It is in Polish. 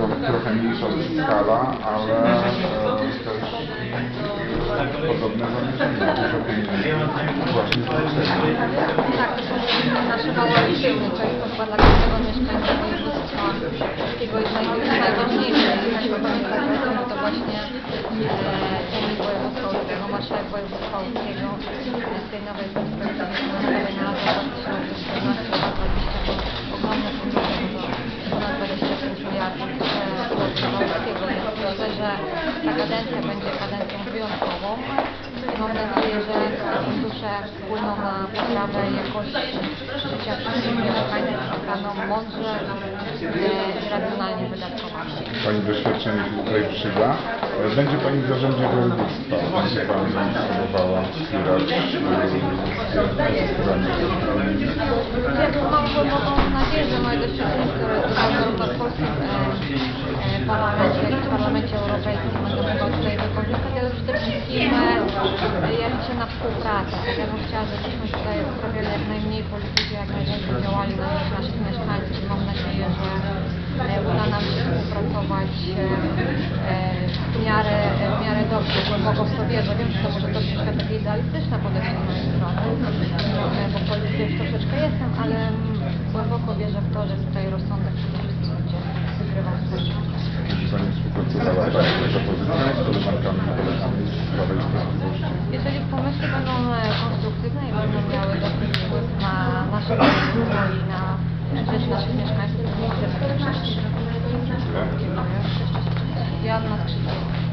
trochę, trochę mniejsza skala, ale e, też podobne zamierzenia, dużo pieniędzy właśnie z. Tak, to są nasze wały silne, to chyba dla każdego mieszkańca województwa polskiego jest naj, najważniejsze. I tak pamiętać o tym, że to właśnie e, e, z tej nowej perspektywy myślę, że ta kadencja będzie kadencją wyjątkową. Mam nadzieję, że fundusze wpłyną na poprawę jakości życia wszystkich mieszkańców, zostaną mądrze e, i racjonalnie wydatkowane. Pani doświadczenie się tutaj przyda. E, Będzie Pani w zarządzie województwa. Będzie Pani spróbowała wspierać e, mam głęboką nadzieję, że moje doświadczenie, które zarówno w polskim e, e, parlamencie, parlamencie europejskim będę mogła tutaj wykorzystać, ale przede wszystkim e, ja liczę na współpracę. Ja bym chciała, żebyśmy tutaj uprawiali jak najmniej polityki, jak najwięcej działali na rzecz naszych mieszkańców mam nadzieję, że e, uda nam się współpracować e, w miarę, w miarę dobrze, głęboko w to wierzę. Wiem, że to może to troszkę takie idealistyczne podejście z mojej strony, bo politykiem już troszeczkę jestem, ale głęboko wierzę w to, że tutaj rozsądek przede wszystkim będzie wygrywał swoje. Będzie Pani współpracowała tak z opozycją, z koleżankami i kolegami z Prawa i Sprawiedliwości. Jeżeli pomysły będą e, konstruktywne i będą miały dobry wpływ na nasze województwo i na rzecz naszych mieszkańców. Joanna Skrzypiec.